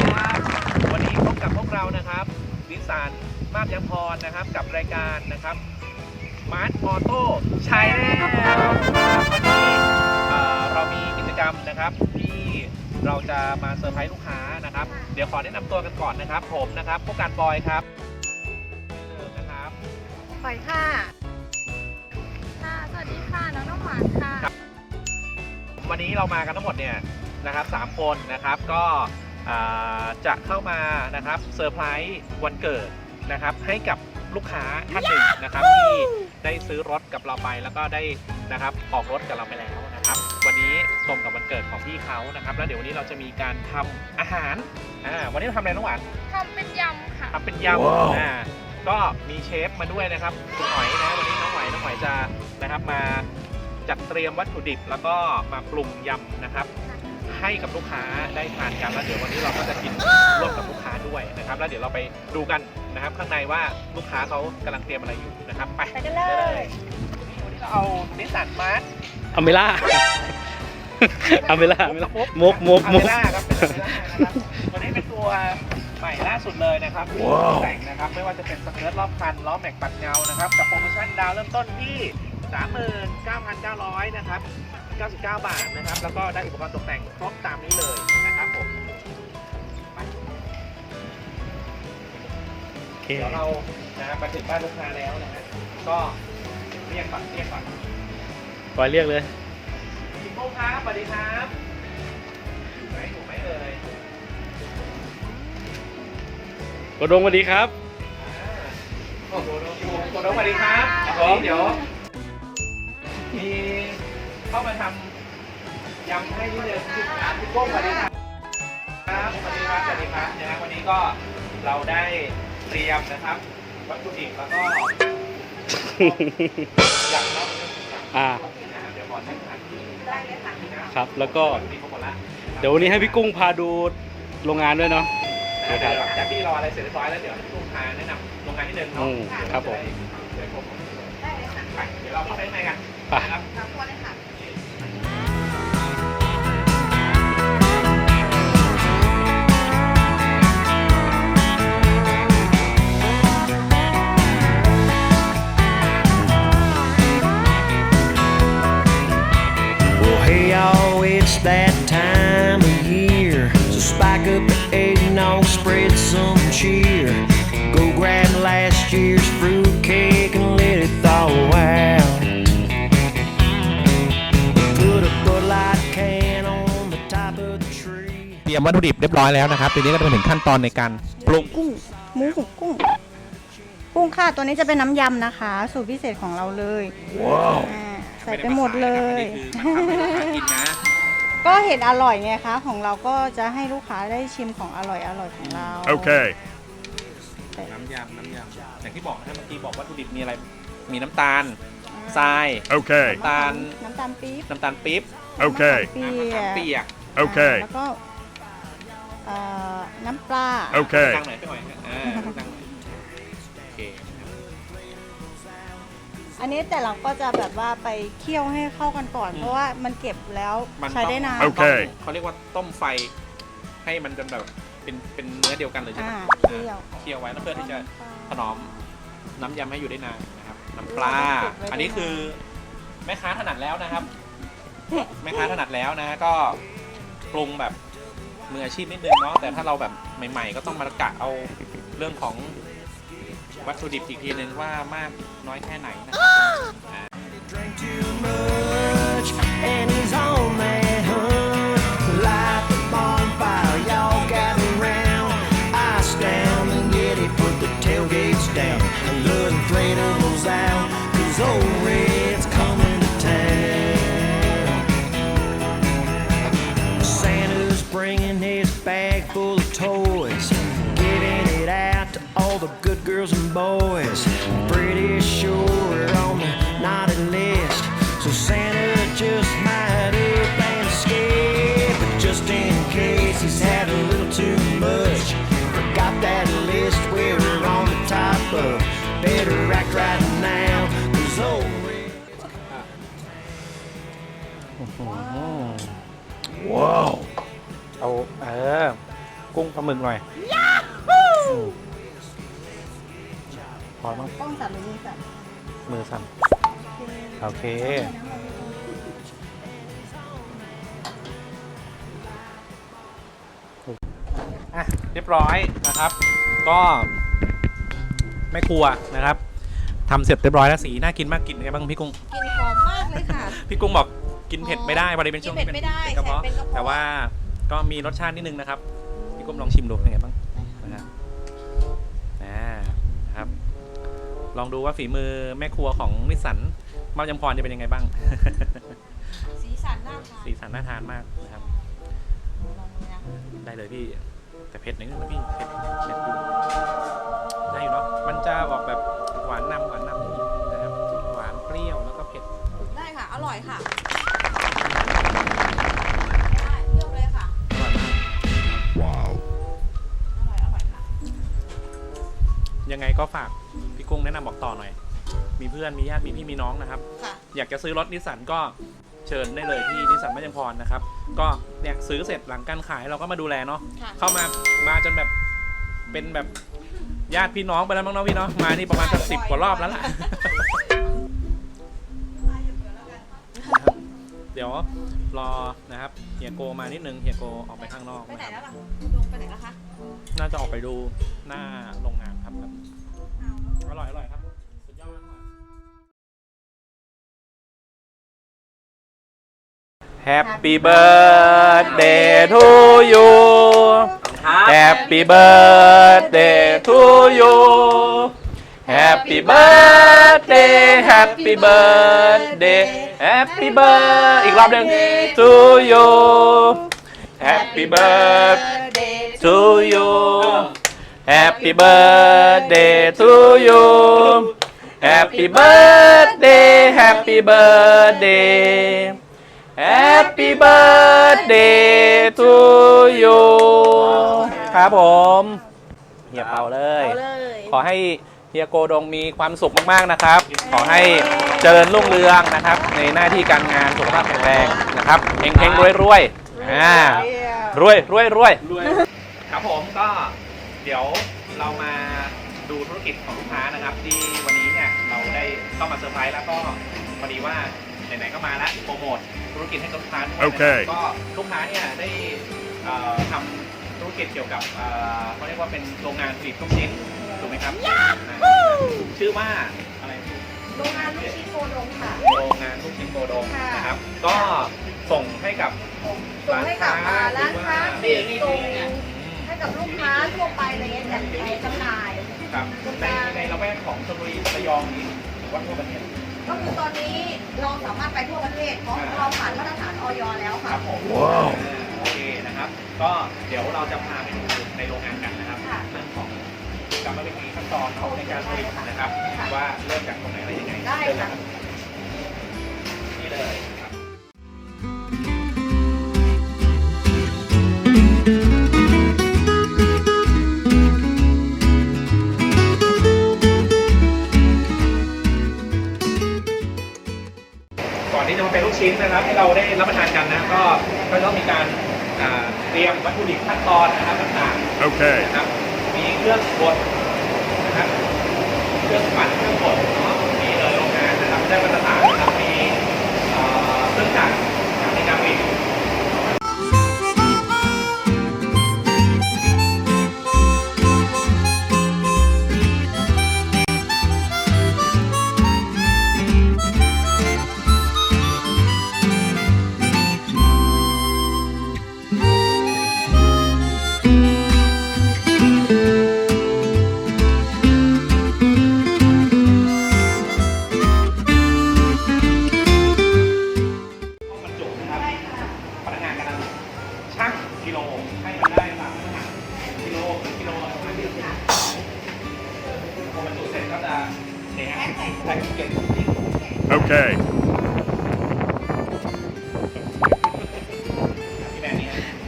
ครับวันนี้พบกับพวกเรานะครับวิสสันมาบยพรนะครับกับรายการนะครับมาร์ทออโต้ใช้แล้ววันนี้เรามีกิจกรรมนะครับที่เราจะมาเซอร์ไพรส์ลูกค้านะครับ เดี๋ยวขอแนะนำตัวกันก่อนนะครับ ผมนะครับผู้การบอยครับนะครับบอยค่ะ ค่ะ สวัสดีค่ะ น้องน้องหวานค่ะ วันนี้เรามากันทั้งหมดเนี่ยนะครับสามคนนะครับก็ จะเข้ามานะครับเซอร์ไพรส์วันเกิดนะครับให้กับลูกค้าท่านหนึ่งนะครับที่ได้ซื้อรถกับเราไปแล้วก็ได้นะครับออกรถกับเราไปแล้วนะครับ วันนี้ตรงกับวันเกิดของพี่เขานะครับ แล้วเดี๋ยววันนี้เราจะมีการทำอาหารอ่าวันนี้เราทำอะไรน้องหวานทำเป็นยำค่ะทำเป็นยำอ่าก็มีเชฟมาด้วยนะครับคุณหอยนะวันนี้น้องหอยน้องหอยจะนะครับมาจัดเตรียมวัตถุดิบแล้วก็มาปรุงยำนะครับ ให้กับลูกค้าได้ทานกันแล้วเดี๋ยววันนี้เราก็จะกินร่วมกับลูกค้าด้วยนะครับ แล้วเดี๋ยวเราไปดูกันนะครับข้างในว่าลูกค้าเขากำลังเตรียมอะไรอยู่นะครับ ไปไปกันเลยวันนี้เราเอานิสสันมาร์ทอเมล่าอเมล่าอเมล่ามุกมุกอมุเมก ล่าครับเป็นอเมล่านะครับวันนี้เป็นตัวใหม่ล่าสุดเลยนะครับที่แต่งนะครับไม่ว่าจะเป็นสเกิร์ตรอบคันล้อแม็กปัดเงานะครับกับโปรโมชั่นดาวเริ่มต้นที่ 39,900 นะครับ 99 บาทนะครับ แล้วก็ได้อุปกรณ์ตกแต่งครบตามนี้เลยนะครับผมไปโอเคเดี๋ยวเรานะครับมาถึงบ้านลูกค้าแล้วนะฮะก็เรียกก่อนเรียกก่อนปล่อยเรียกเลยคุณโป้ครับสวัสดีครับอยู่ไหมอยู่ไหมเอ่ยกดดงสวัสดีครับโอ้โหโอ้โหโอ้โหสวัสดีครับผมเดี๋ยวมี เข้ามาทำยำให้นิดนึงคุณโป้สวัสดีครับครับสวัสดีครับสวัสดีครับนะครับวันนี้ก็เราได้เตรียมนะครับวัตถุดิบแล้วก็ยำเนาะอ่าเดี๋ยวขอใช้สถานที่ได้เลยค่ะครับแล้วก็วัตถุดิบครบหมดละเดี๋ยววันนี้ให้พี่กุ้งพาดูโรงงานด้วยเนาะเดี๋ยวหลังจากที่รออะไรเสร็จเรียบร้อยแล้วเดี๋ยวให้ลูกค้าแนะนำโรงงานนิดนึงอืเนาะมครับผมเดี๋ยวผมได้เลยค่ะไปเดี๋ยวเราเข้าไปข้างในกันไป นะครับ ทำตัวเลยค่ะ cheer. Go grab last year's fruitcake and let it thaw out. Put a Bud Light can on the top of the tree. เตรียมวัตถุดิบเรียบร้อยแล้วนะครับ ทีนี้ก็จะมาถึงขั้นตอนในการปรุงกุ้งหมูหุงกุ้ง กุ้งค่ะตัวนี้จะเป็นน้ำยำนะคะ สูตรพิเศษของเราเลยว้าวใส่ไปหมดเลยอันนี้คือมาทำให้ลูกค้ากินนะ ก็เห็นอร่อยไงคะ ของเราก็จะให้ลูกค้าได้ชิมของอร่อยอร่อยของเรา Okay. น้ำยำน้ำยำอย่างที่บอกนะครับเมื่อกี้บอกวัตถุดิบมีอะไร มีน้ำตาลทราย Okay. น้ำตาล น้ำตาลปี๊บน้ำตาลปี๊บ Okay. น้ำตาลน้ำมะขามเปีเปียกยก Okay. แล้วก็เอ่อน้ำปลา Okay. ตั้งหน่อยพี่หน่อยอ่าตั้งหน่อยโอเคนะครับอันนี้แต่เราก็จะแบบว่าไปเคี่ยวให้เข้ากันก่อน เพราะว่ามันเก็บแล้วมันใช้ได้นานโอเคต้องเขาเรียกว่าต้มไฟให้มันจนแบบ เป็นเป็นเนื้อเดียวกันเลยใช่ไหมอ่าอ่าเคี่ยวเคี่ยวไว้แล้วเพื่อที่จะถนอมน้ำยำให้อยู่ได้นานนะครับ น้ำปลาเก็บไว้ได้นานอันนี้คือแม่ค้าถนัดแล้วนะครับ แม่ค้าถนัดแล้วนะ ก็ปรุงแบบมืออาชีพนิดนึงเนาะแต่ถ้าเราแบบใหม่ๆ ก็ต้องมากะเอาเรื่องของวัตถุดิบอีกทีนึงว่ามากน้อยแค่ไหนนะครับอ่า Drank too much, the good girls and boys. Pretty sure we're on the naughty list, so Santa just might up and escape. But just in case he's had a little too much, forgot that list where we're on the top of. Better act right now, cause old Red. เอาเออ กุ้งปลาหมึกหน่อย พอมั้งกล้องสั่นหรือมือสั่นมือสั่นโอเค อะ เรียบร้อยนะครับ ก็ไม่กลัวนะครับทำเสร็จเรียบร้อยแล้วสีน่ากินมากกินไงบ้างพี่กุ้งกลินหอมมากเลยค่ะ พี่กุ้งบอกกินเผ็ดไม่ได้วันนี้เป็นช่วงที่กินเผ็ดไม่ได้เป็นกระเพาะเป็นกระเพาะแต่ว่าก็มีรสชาตินิดนึงนะครับ พี่กุ้งลองชิมดูเป็นไงบ้าง ลองดูว่าฝีมือแม่ครัวของนิสสันมายำพรจะเป็นยังไงบ้าง สีสันน่าทานสีสันน่าทานมากนะครับ ลองดูนะได้เลยพี่ แต่เผ็ดนิดนึงนะพี่เผ็ดเผ็ดอยู่ได้อยู่เนาะมันจะออกแบบหวานนำหวานนำนะครับหวานเปรี้ยวแล้วก็เผ็ดได้ค่ะ อร่อยค่ะได้เลือกเลยค่ะ อร่อยมากอร่อย อร่อยค่ะ ยังไงก็ฝากพี่ กุ้งแนะนำบอกต่อหน่อย มีเพื่อนมีญาติมีพี่มีน้องนะครับ ค่ะ อยากจะซื้อรถนิสสันก็เชิญได้เลยที่นิสสันแม่ยังพรนะครับ ก็เนี่ยซื้อเสร็จหลังการขายเราก็มาดูแลเนาะ ค่ะ เข้ามา มาจนแบบ เป็นแบบญาติพี่น้องไปแล้วมั้งเนาะพี่เนาะ มานี่ประมาณสักสิบกว่ารอบแล้วล่ะ เดี๋ยวรอนะครับเฮียโกมานิดนึงเฮียโกออกไปข้างนอกไปไหนนะครับ แล้วล่ะลงไปไหนแล้วคะ น่าจะออกไปดูหน้าโรงงานครับครับ อร่อยอร่อยครับสุดยอดมาก Happy birthday to you Happy birthday to you Happy birthday Happy birthday Happy birthday อีกรอบหนึ่ง to you Happy birthday to you Happy birthday to you Happy birthday Happy birthday Happy birthday to you ครับผมเฮียเป่าเลย เอาเลยขอให้เฮียโกดงมีความสุขมากๆนะครับ ขอให้เจริญรุ่งเรืองนะครับ ในหน้าที่การงานสุขภาพแข็งแรงนะครับเฮงเฮงรวยรวยๆอ่ารวยรวยรวย ครับผมก็ เดี๋ยวเรามาดูธุรกิจของลูกค้านะครับ ที่วันนี้เนี่ยเราได้เข้ามาเซอร์ไพรส์แล้วก็พอดีว่าไหนๆก็มาแล้วโปรโมทธุรกิจให้กับลูกค้าด้วยนะครับโอเคก็ลูกค้าเนี่ยได้เอ่อทำธุรกิจเกี่ยวกับเอ่อเขาเรียกว่าเป็นโรงงานผลิตลูกชิ้นถูกไหมครับอ่าชื่อว่าอะไรโรงงานลูกชิ้นโกดงค่ะ โรงงานลูกชิ้นโกดงค่ะนะครับ ก็ส่งให้กับส่งให้กับอ่าร้านค้าปลีกส่งอืมให้ กับลูกค้าทั่วไปอะไรเงี้ยจัดจำหน่าย ครับในในละแวกของชลบุรีระยองนี้หรือว่าทั่วประเทศ ก็คือตอนนี้เราสามารถไปทั่วประเทศเพราะเราผ่านมาตรฐานออยแล้วคค่ะ รับผมอ่าโอเคนะครับ ก็เดี๋ยวเราจะพาไปดูในโรงงานกันนะครับค่ะเรื่องของกรรมวิธีขั้นตอนของในการผลิตนะครับ ค่ะว่าเริ่มจากตรงไหนอะไรยังไงได้เริ่มค่ะจากนี่เลยางๆ Okay. นะครับมีเครื่องบดนะครับ เครื่องปั่นเครื่องบดเนาะมีเลยโรงงานนะครับได้มาตรฐาน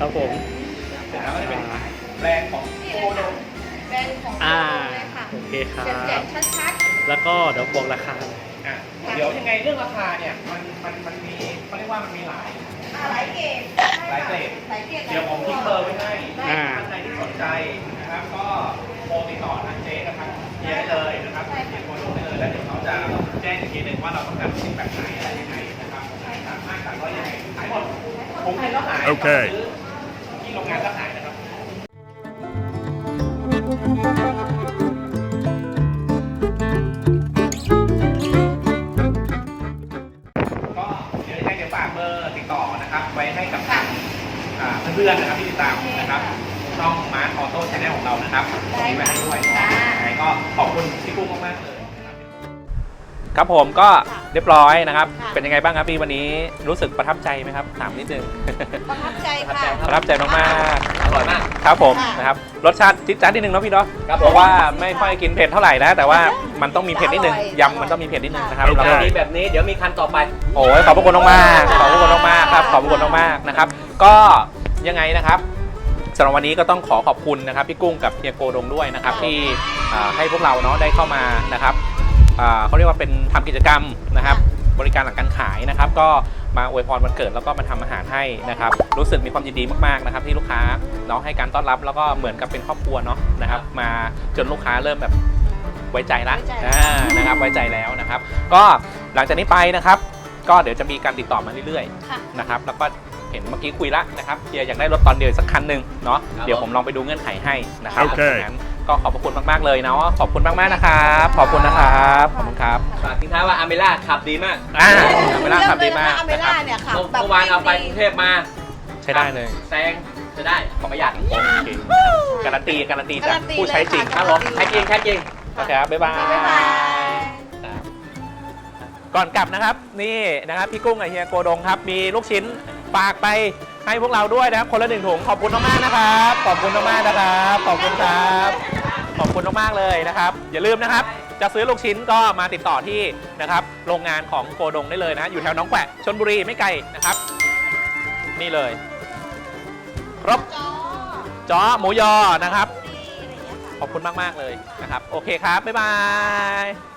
ครับผมเสร็จแล้วก็จะเป็นแบรนด์ของโคโดแบรนด์ของโกอ่าดงเลยค่ะโอเคครัเจ็ดบๆชัดแล้วก็เดี๋ยวบอกราคา อะเดี๋ยวยังไงเรื่องราคาเนี่ยมันมันมันมีเขาเรียกว่ามันมีหลาย ๆอ่าหลายเกรดหลายเกรด หลายเกรดเดี๋ยวผมทิ้งเบอร์ไว้ให้ได้อ่า ท่านใดที่สนใจนะครับก็โทรติดต่อทางเจ๊นะครับเฮียได้เลยนะครับเฮียโคโดงได้เลยแล้วเดี๋ยวเขาจะแจ้งอีกทีหนึ่งว่าเราต้องการชิ้นแบบไหนอะไรยังไงนะครับสามารถสั่งได้ยังไงขายหมดผมให้ก็ขายโอเคซื้ ที่โรงงานก็ขายนะครับก็เดี๋ยวยังไงเดี๋ยวฝากเบอร์ติดต่อนะครับ ไว้ให้กับทางอ่าเพื่อนๆนะครับที่ติดตามนะครับช่องมาร์ทออโต้ชแนลของเรานะครับมีไว้ให้ด้วยยังไงก็ขอบคุณพี่กุ้งมากๆเลยนะ ครับครับผมก็เรียบร้อยนะครับ ค่ะ เป็นยังไงบ้างครับพี่วันนี้รู้สึกประทับใจไหมครับถามนิดนึง ประทับใจค่ะ ประทับใจมากๆอร่อยมากครับผมค่ะนะครับรสชาติจิ๊ดจ๊าดนิดนึงเนาะพี่เนาะครับผม เพราะว่าไม่ค่อยกินเผ็ดเท่าไหร่นะ แต่ว่ามันต้องมีเผ็ดนิดนึงอร่อยยำมันต้องมีเผ็ดนิดนึงนะครับโอเคแล้วก็มีแบบนี้เดี๋ยวมีคันต่อไป โอ้ยขอบพระคุณมากๆขอบพระคุณมากๆครับ ขอบพระคุณมากๆนะครับ ก็ยังไงนะครับสำหรับวันนี้ก็ต้องขอขอบคุณนะครับพี่กุ้งกับเฮียโกดงด้วยนะครับ ที่อ่าให้พวกเราเนาะได้เข้ามานะครับ อ่าเขาเรียกว่าเป็นทำกิจกรรมนะครับ บริการหลังการขายนะครับ ก็มาอวยพรวันเกิดแล้วก็มาทำอาหารให้นะครับ รู้สึกมีความยินดีมากๆนะครับ ที่ลูกค้าเนาะให้การต้อนรับแล้วก็เหมือนกับเป็นครอบครัวเนาะนะครับ มาจนลูกค้าเริ่มแบบไว้ใจละไว้ใจอ่านะครับไว้ใจแล้วนะครับ ก็หลังจากนี้ไปนะครับ ก็เดี๋ยวจะมีการติดต่อมาเรื่อยค่ะๆนะครับแล้วก็เห็นเมื่อกี้คุยละนะครับเฮียอยากได้รถตอนเดียวสักคันหนึ่งเนาะครับเดี๋ยวผมลองไปดูเงื่อนไขให้นะครับโอเคดังนั้น ก็ขอบพระคุณมากๆเลยเนาะขอบคุณมากๆนะครับขอบคุณนะครับขอบคุณครับฝากทิ้งท้ายว่าอาเมล่าขับดีมากอ่าอเมล่าขับดีมากอเมนะคล่ารับเนี่ยขับเมื่อแบบเมื่อวานเอาไปกรุงเทพมาใช้ได้เลยแซงจะได้ประหยัดโอเคการันตีการันตีจากผู้ใช้จริงครับผมแค่จริงแค่จริง โอเคครับบ๊ายบาย บ๊ายบาย ครับก่อนกลับนะครับนี่นะครับพี่กุ้งกับเฮียโกดงครับ มีลูกชิ้นฝากไปให้พวกเราด้วยนะครับ คนละหนึ่งถุงขอบคุณมากๆนะครับ ขอบคุณมากๆนะครับ ขอบคุณครับ ขอบคุณมากๆเลยนะครับ อย่าลืมนะครับ จะซื้อลูกชิ้นก็มาติดต่อที่นะครับโรงงานของโกดงได้เลยนะอยู่แถวหน้องแขวะชนบุรีไม่ไกลนะครับ นี่เลย ครบจอจ้อหมูยอนะครับดีอะไรอย่างเงี้ยค่ะขอบคุณมาก ๆ เลยนะครับ โอเคครับ บ๊ายบาย